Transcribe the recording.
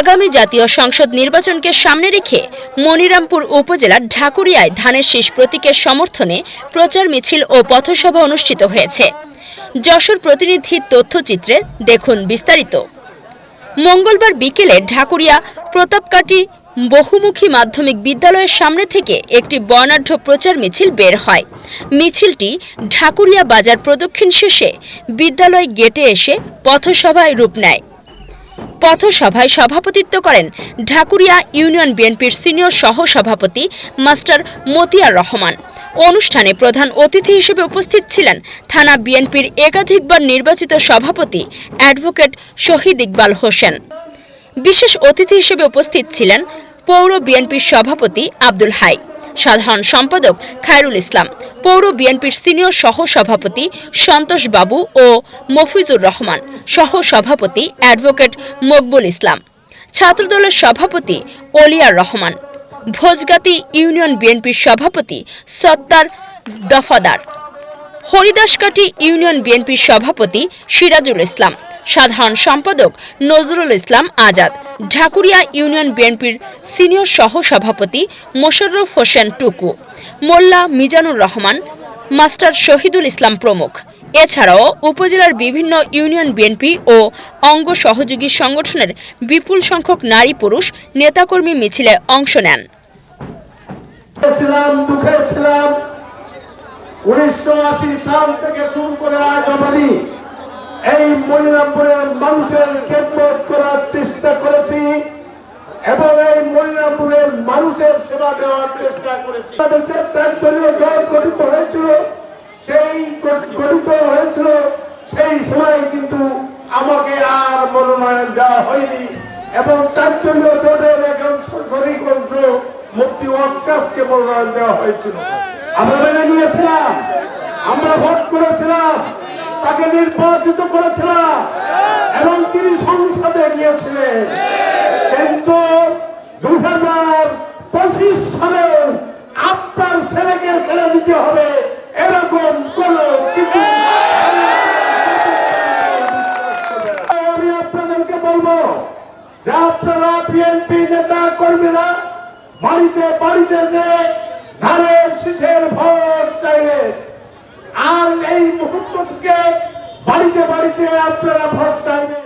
আগামী জাতীয় সংসদ নির্বাচনকে সামনে রেখে মনিরামপুর উপজেলার ঢাকুরিয়ায় ধানের শীষ প্রতীকের সমর্থনে প্রচার মিছিল ও পথসভা অনুষ্ঠিত হয়েছে। যশোর প্রতিনিধির তথ্যচিত্রে দেখুন বিস্তারিত। মঙ্গলবার বিকেলে ঢাকুরিয়া প্রতাপকাটি বহুমুখী মাধ্যমিক বিদ্যালয়ের সামনে থেকে একটি বর্ণাঢ্য প্রচার মিছিল বের হয়। মিছিলটি ঢাকুরিয়া বাজার প্রদক্ষিণ শেষে বিদ্যালয় গেটে এসে পথসভায় রূপ নেয়। পথসভায় সভাপতিত্ব করেন ঢাকুরিয়া ইউনিয়ন বিএনপির সিনিয়র সহ সভাপতি মাস্টার মতিয়ার রহমান। অনুষ্ঠানে প্রধান অতিথি হিসেবে উপস্থিত ছিলেন থানা বিএনপির একাধিকবার নির্বাচিত সভাপতি অ্যাডভোকেট শহীদ ইকবাল হোসেন। বিশেষ অতিথি হিসেবে উপস্থিত ছিলেন পৌর বিএনপির সভাপতি আব্দুল হাই। সাধারণ সম্পাদক খায়রুল ইসলাম, পৌর বিএনপির সিনিয়র সহ সভাপতি সন্তোষ বাবু ও মফিজুর রহমান সহ সভাপতি অ্যাডভোকেট মকবুল ইসলাম, ছাত্রদলের সভাপতি অলিয়ার রহমান, ভোজগাতি ইউনিয়ন বিএনপির সভাপতি সত্তার দফাদার হরিদাসকাটি ইউনিয়ন বিএনপির সভাপতি সিরাজুল ইসলাম সাধারণ সম্পাদক নজরুল ইসলাম আজাদ। ঢাকুরিয়া ইউনিয়ন বিএনপির সিনিয়র সহ সভাপতি মোশাররফ হোসেন টুকু, মোল্লা মিজানুর রহমান, মাস্টার শহীদুল ইসলাম প্রমুখ। এছাড়াও উপজেলার বিভিন্ন ইউনিয়ন বিএনপি ও অঙ্গ সহযোগী সংগঠনের বিপুল সংখ্যক নারী পুরুষ নেতাকর্মী মিছিলে অংশ নেন। উনিশশো আশি সাল থেকে শুরু করে আজ হয়েছিল, সেই সময় কিন্তু আমাকে আর মনোনয়ন দেওয়া হয়নি এবং চারদলীয় জোটের একজন শরিক অংশ মুক্তি ওয়াক্কাসকে মনোনয়ন দেওয়া হয়েছিল। আমরা মেনে নিয়েছিলাম, আমরা ভোট করেছিলাম তাকে নির্বাচিত করেছিলাম। এবং তিনি সংসদে গিয়েছিলেন। কিন্তু দুই হাজার পঁচিশ সালে আপনার ছেলেকে ছেড়ে দিতে হবে এরকম কোন কিছু আমি আপনাদেরকে বলব যে আপনারা বিএনপি নেতা কর্মীরা বাড়িতে বাড়িতে যে ধানের শীষের ভোট চাইবে আর এই মুহূর্ত থেকে বাড়িতে বাড়িতে আপনারা ভোট চাইবেন।